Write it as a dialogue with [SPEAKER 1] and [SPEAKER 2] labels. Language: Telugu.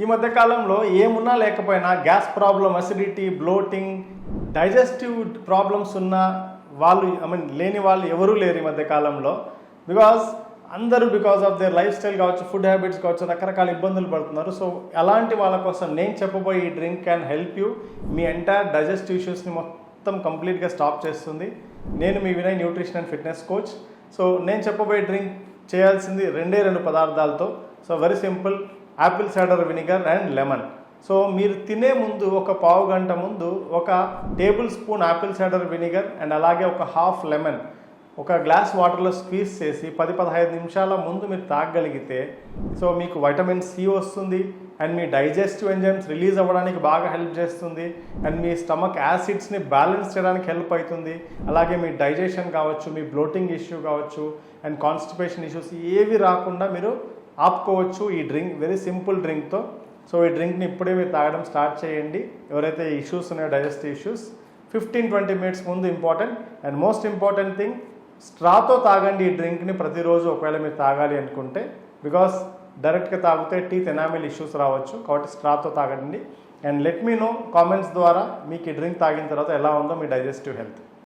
[SPEAKER 1] ఈ మధ్య కాలంలో ఏమున్నా లేకపోయినా gas problem acidity bloating digestive problems ఉన్న వాళ్ళు ఐ మీన్ లేని వాళ్ళు ఎవరూ లేరు ఈ మధ్య కాలంలో. బికాస్ అందరూ because of their lifestyle కావచ్చు ఫుడ్ హ్యాబిట్స్ కావచ్చు రకరకాల ఇబ్బందులు పడుతున్నారు. సో అలాంటి వాళ్ళ కోసం నేను చెప్పబోయే ఈ డ్రింక్ క్యాన్ హెల్ప్ యూ మీ ఎంటైర్ డైజెస్టివ్ ఇష్యూస్ని మొత్తం కంప్లీట్గా స్టాప్ చేస్తుంది. నేను మీ Vinay nutrition and fitness coach so నేను చెప్పబోయే డ్రింక్ చేయాల్సింది రెండే రెండు పదార్థాలతో. So very simple apple cider vinegar and lemon. So మీరు తినే ముందు ఒక పావు గంట ముందు ఒక tablespoon apple cider vinegar and అలాగే ఒక హాఫ్ లెమన్ ఒక గ్లాస్ వాటర్లో స్క్వీజ్ చేసి పది పదహైదు నిమిషాల ముందు మీరు తాగగలిగితే సో మీకు వైటమిన్ సి వస్తుంది అండ్ మీ డైజెస్టివ్ ఎంజైమ్స్ రిలీజ్ అవ్వడానికి బాగా హెల్ప్ చేస్తుంది అండ్ మీ స్టమక్ యాసిడ్స్ని బ్యాలెన్స్ చేయడానికి హెల్ప్ అవుతుంది. అలాగే మీ డైజెషన్ కావచ్చు మీ బ్లోటింగ్ ఇష్యూ కావచ్చు అండ్ కాన్స్టిపేషన్ ఇష్యూస్ ఏవి రాకుండా మీరు ఆపుకోవచ్చు ఈ డ్రింక్ వెరీ సింపుల్ డ్రింక్తో. సో ఈ డ్రింక్ని ఇప్పుడే మీరు తాగడం స్టార్ట్ చేయండి. ఎవరైతే ఇష్యూస్ ఉన్నాయో digestive issues fifteen twenty minutes ముందు important. And most important thing స్ట్రాతో తాగండి ఈ డ్రింక్ని ప్రతిరోజు ఒకవేళ మీరు తాగాలి అనుకుంటే. బికాస్ డైరెక్ట్గా తాగితే టీత్ ఎనామిల్ ఇష్యూస్ రావచ్చు. కాబట్టి స్ట్రాతో తాగండి. And let me know comments ద్వారా మీకు ఈ డ్రింక్ తాగిన తర్వాత ఎలా ఉందో మీ డైజెస్టివ్ హెల్త్.